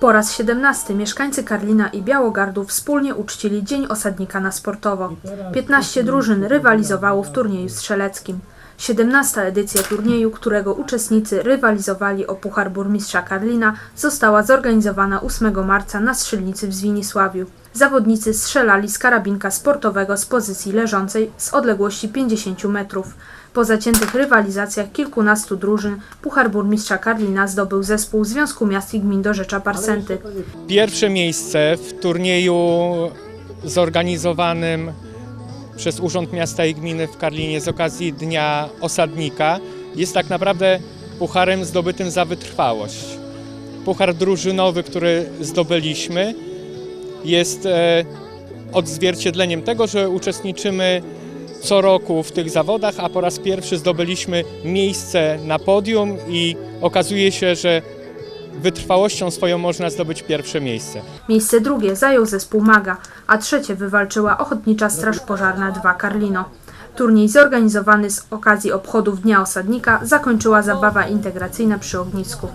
Po raz 17 mieszkańcy Karlina i Białogardu wspólnie uczcili Dzień Osadnika na sportowo. 15 drużyn rywalizowało w turnieju strzeleckim. 17. edycja turnieju, którego uczestnicy rywalizowali o Puchar Burmistrza Karlina, została zorganizowana 8 marca na strzelnicy w Zwinisławiu. Zawodnicy strzelali z karabinka sportowego z pozycji leżącej z odległości 50 metrów. Po zaciętych rywalizacjach kilkunastu drużyn Puchar Burmistrza Karlina zdobył zespół Związku Miast i Gmin do Rzecza Parsenty. Pierwsze miejsce w turnieju zorganizowanym przez Urząd Miasta i Gminy w Karlinie z okazji Dnia Osadnika jest tak naprawdę pucharem zdobytym za wytrwałość. Puchar drużynowy, który zdobyliśmy, jest e, odzwierciedleniem tego, że uczestniczymy co roku w tych zawodach, a po raz pierwszy zdobyliśmy miejsce na podium i okazuje się, że wytrwałością swoją można zdobyć pierwsze miejsce. Miejsce drugie zajął zespół Maga, a trzecie wywalczyła Ochotnicza Straż Pożarna 2 Karlino. Turniej zorganizowany z okazji obchodów Dnia Osadnika zakończyła zabawa integracyjna przy ognisku.